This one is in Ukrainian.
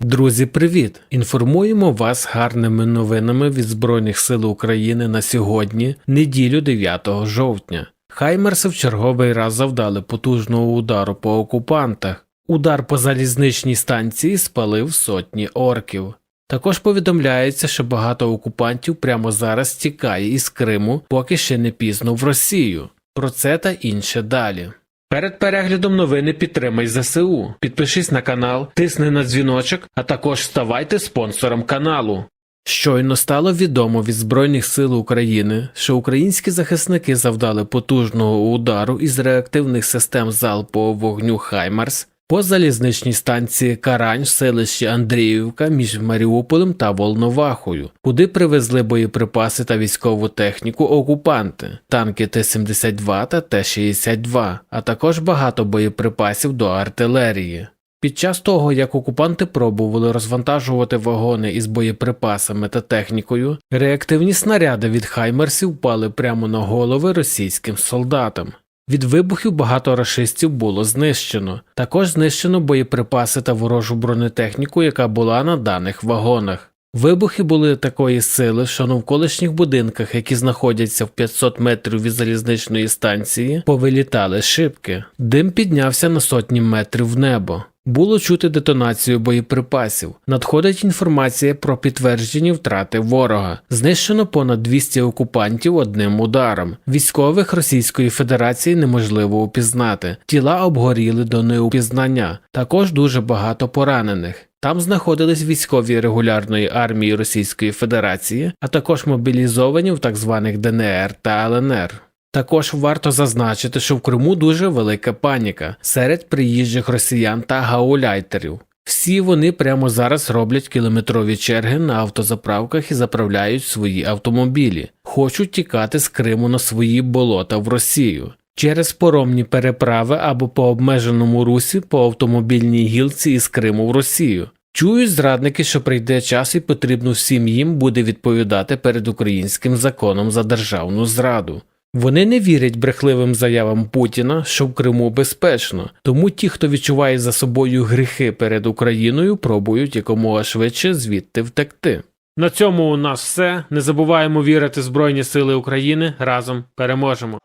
Друзі, привіт! Інформуємо вас гарними новинами від Збройних сил України на сьогодні, неділю 9 жовтня. Хаймерси в черговий раз завдали потужного удару по окупантах. Удар по залізничній станції спалив сотні орків. Також повідомляється, що багато окупантів прямо зараз тікає із Криму, поки ще не пізно в Росію. Про це та інше далі. Перед переглядом новини підтримай ЗСУ. Підпишись на канал, тисни на дзвіночок, а також ставайте спонсором каналу. Щойно стало відомо від Збройних сил України, що українські захисники завдали потужного удару із реактивних систем залпового вогню Хаймарс по залізничній станції Карань в селищі Андріївка між Маріуполем та Волновахою, куди привезли боєприпаси та військову техніку окупанти, танки Т-72 та Т-62, а також багато боєприпасів до артилерії. Під час того, як окупанти пробували розвантажувати вагони із боєприпасами та технікою, реактивні снаряди від хаймерсів впали прямо на голови російським солдатам. Від вибухів багато рашистів було знищено. Також знищено боєприпаси та ворожу бронетехніку, яка була на даних вагонах. Вибухи були такої сили, що на навколишніх будинках, які знаходяться в 500 метрів від залізничної станції, повилітали шибки. Дим піднявся на сотні метрів в небо. Було чути детонацію боєприпасів. Надходить інформація про підтверджені втрати ворога. Знищено понад 200 окупантів одним ударом. Військових Російської Федерації неможливо упізнати. Тіла обгоріли до неупізнання. Також дуже багато поранених. Там знаходились військові регулярної армії Російської Федерації, а також мобілізовані в так званих ДНР та ЛНР. Також варто зазначити, що в Криму дуже велика паніка серед приїжджих росіян та гауляйтерів. Всі вони прямо зараз роблять кілометрові черги на автозаправках і заправляють свої автомобілі, хочуть тікати з Криму на свої болота в Росію. Через поромні переправи або по обмеженому русі по автомобільній гілці із Криму в Росію. Чують зрадники, що прийде час і потрібно всім їм буде відповідати перед українським законом за державну зраду. Вони не вірять брехливим заявам Путіна, що в Криму безпечно, тому ті, хто відчуває за собою гріхи перед Україною, пробують якомога швидше звідти втекти. На цьому у нас все. Не забуваємо вірити в Збройні Сили України. Разом переможемо.